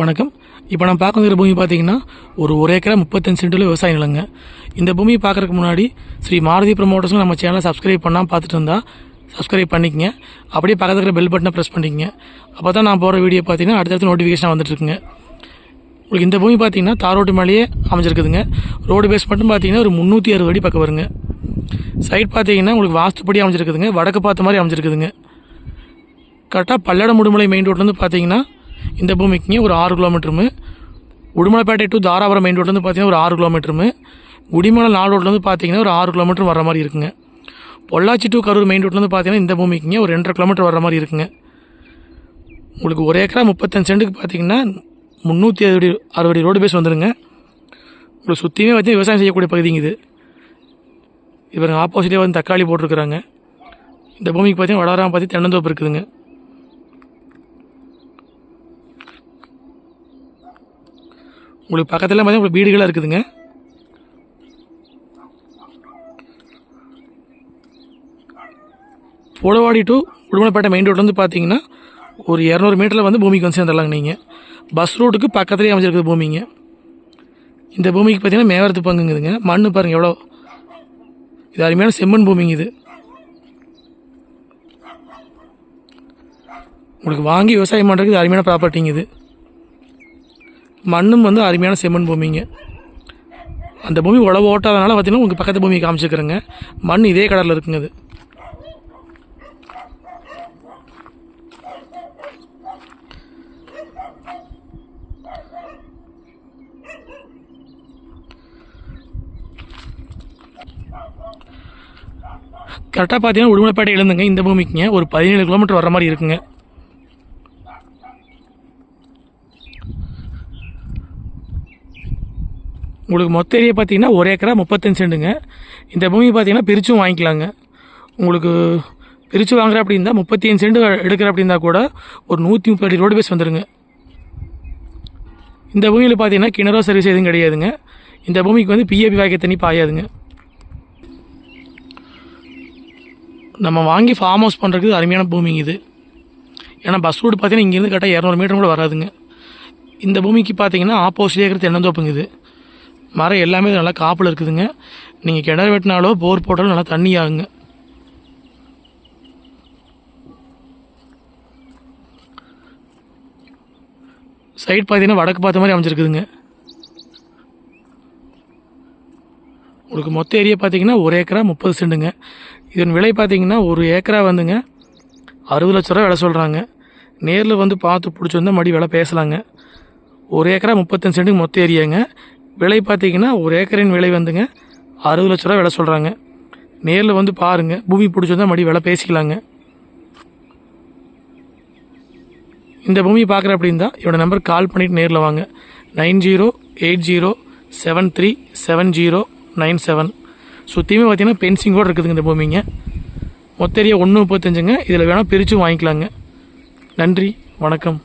வணக்கம். இப்போ நான் பார்க்க பூமி பார்த்தீங்கன்னா ஒரு ஒரு ஏக்கரா முப்பத்தஞ்சு சென்டில் விவசாய நிலங்க. இந்த பூமியை பார்க்கறதுக்கு முன்னாடி ஸ்ரீ மாருதி ப்ரமோட்டர்ஸும் நம்ம சேனலை சப்ஸ்கிரைப் பண்ணால் பார்த்துட்டு இருந்தால் சப்ஸ்கிரைப் பண்ணிக்கங்க. அப்படியே பக்கத்தில் இருக்கிற பெல் பட்டனை ப்ரெஸ் பண்ணிக்கங்க. அப்போ தான் நான் போகிற வீடியோ பார்த்தீங்கன்னா அடுத்தடுத்து நோட்டிஃபிகேஷன் வந்துட்டுருக்குங்க. உங்களுக்கு இந்த பூமி பார்த்தீங்கன்னா தார் ரோட்டு மேலேயே அமைஞ்சிருக்குதுங்க. ரோடு பேஸ் மட்டும் பார்த்தீங்கன்னா ஒரு முந்நூற்றி அறுபது அடி பக்கம் வருங்க. சைட் பார்த்தீங்கன்னா உங்களுக்கு வாஸ்துப்படி அமைஞ்சிருக்குதுங்க. வடக்கு பார்த்த மாதிரி அமைஞ்சிருக்குதுங்க. கரெக்டாக பல்லட முடுமலை மெயின் ரோட்லேருந்து பார்த்தீங்கன்னா இந்த பூமிக்குங்க ஒரு ஆறு கிலோமீட்டருமு உடுமலைப்பேட்டை டு தாராபுரம் மெயின் ரோட்லேருந்து பார்த்தீங்கன்னா ஒரு ஆறு கிலோமீட்டருமு உடிமலை நாலு ரோட்லேருந்து பார்த்தீங்கன்னா ஒரு ஆறு கிலோமீட்டர் வர மாதிரி இருக்குங்க. பொள்ளாச்சி டு கரூர் மெயின் ரோட்லேருந்து பார்த்தீங்கன்னா இந்த பூமிக்குங்க ஒரு ரெண்டரை கிலோமீட்டர் வர மாதிரி இருக்குங்க. உங்களுக்கு ஒரு ஏக்கரா முப்பத்தஞ்சு சென்ட்டுக்கு பார்த்தீங்கன்னா முந்நூற்றி அறுபடி அறுபடி ரோடு பேஸ் வந்துடுங்க உங்களுக்கு சுற்றியுமே பார்த்தீங்கன்னா விவசாயம் செய்யக்கூடிய பகுதிங்க இது. இவங்க ஆப்போசிட்டே வந்து தக்காளி போட்டிருக்கிறாங்க. இந்த பூமிக்கு பார்த்தீங்கன்னா வளராமல் பார்த்து தென்னந்தோப்பு இருக்குதுங்க. உங்களுக்கு பக்கத்தில் பார்த்தீங்கன்னா உங்களுக்கு வீடுகளாக இருக்குதுங்க. புலவாடி டு உடுமலைப்பேட்டை மெயின் ரோட்லேருந்து பார்த்தீங்கன்னா ஒரு இரநூறு மீட்டரில் வந்து பூமிக்கு வந்து சேர்ந்துடலாங்க நீங்கள் பஸ் ரூட்டுக்கு பக்கத்துலேயே அமைஞ்சிருக்குது பூமிங்க. இந்த பூமிக்கு பார்த்தீங்கன்னா மேவரத்து பங்குங்குதுங்க. மண் பாருங்கள் எவ்வளோ. இது அருமையான செம்மண் பூமிங்க இது. உங்களுக்கு வாங்கி விவசாயம் பண்ணுறதுக்கு இது அருமையான ப்ராப்பர்ட்டிங்க இது. மண்ணும் வந்து அருமையான செம்மண் பூமிங்க. அந்த பூமி உழவு ஓட்டாதனால பார்த்தீங்கன்னா உங்களுக்கு பக்கத்து பூமி காமிச்சிக்கிறேங்க. மண் இதே கடலில் இருக்குங்க அது. கரெக்டாக பார்த்தீங்கன்னா உடுமலைப்பேட்டை எழுந்துங்க. இந்த பூமிக்குங்க. ஒரு பதினேழு கிலோமீட்டர் வர மாதிரி இருக்குங்க. உங்களுக்கு மொத்த ஏரியா பார்த்தீங்கன்னா ஒரு ஏக்கரா முப்பத்தஞ்சு செண்டுங்க. இந்த பூமி பார்த்தீங்கன்னா பிரிச்சும் வாங்கிக்கலாங்க. உங்களுக்கு பிரித்து வாங்குற அப்படி இருந்தால் முப்பத்தி அஞ்சு செண்டு எடுக்கிற அப்படி இருந்தால் கூட ஒரு நூற்றி முப்பது அடி ரோடு பேஸ் வந்துடுங்க இந்த பூமியில் பார்த்தீங்கன்னா கிணறோ சர்வீஸ் எதுவும் கிடையாதுங்க. இந்த பூமிக்கு வந்து பிஏபி வாய்க்க தண்ணி பாயாதுங்க. நம்ம வாங்கி ஃபார்ம் ஹவுஸ் பண்ணுறதுக்கு அருமையான பூமிங்க இது. ஏன்னா பஸ் ரூட் பார்த்தீங்கன்னா இங்கேருந்து கரெக்டாக இரநூறு மீட்டர் கூட வராதுங்க. இந்த பூமிக்கு பார்த்தீங்கன்னா ஆப்போசிட்லேயே இருக்கிற தென்னந்தோப்புங்க இது. மரம் எல்லாமே நல்லா காப்பில் இருக்குதுங்க. நீங்கள் கிணறு வெட்டினாலோ போர் போட்டாலும் நல்லா தண்ணி ஆகுங்க. சைட் பார்த்தீங்கன்னா வடக்கு பார்த்த மாதிரி அமைஞ்சிருக்குதுங்க. உங்களுக்கு மொத்த ஏரியா பார்த்தீங்கன்னா ஒரு ஏக்கரா முப்பது சென்ட்டுங்க இதன் விலை பார்த்தீங்கன்னா ஒரு ஏக்கரா வந்துங்க. அறுபது லட்ச ரூபா விலை சொல்கிறாங்க நேரில் வந்து பார்த்து பிடிச்சி வந்தால் மறுபடியும் விலை பேசலாங்க. ஒரு ஏக்கரா முப்பத்தஞ்சு சென்ட்டுக்கு மொத்த ஏரியாங்க. விலை பார்த்தீங்கன்னா ஒரு ஏக்கரின் விலை வந்துங்க. அறுபது லட்ச ரூபா விலை சொல்கிறாங்க நேரில் வந்து பாருங்கள் பூமி பிடிச்சிருந்தா வந்தால் மறுபடி விலை பேசிக்கலாங்க. இந்த பூமி பார்க்குற அப்படின்னா என்னோடய நம்பர் நம்பருக்கு கால் பண்ணிவிட்டு நேரில் வாங்க. Nine zero eight zero seven three seven zero nine seven. சுற்றியுமே பார்த்தீங்கன்னா பென்சிங்கோடு இருக்குதுங்க இந்த பூமிங்க. மொத்த ஏரியா ஒன்று முப்பத்தஞ்சுங்க. இதில் வேணால் பிரித்தும் வாங்கிக்கலாங்க. நன்றி. வணக்கம்.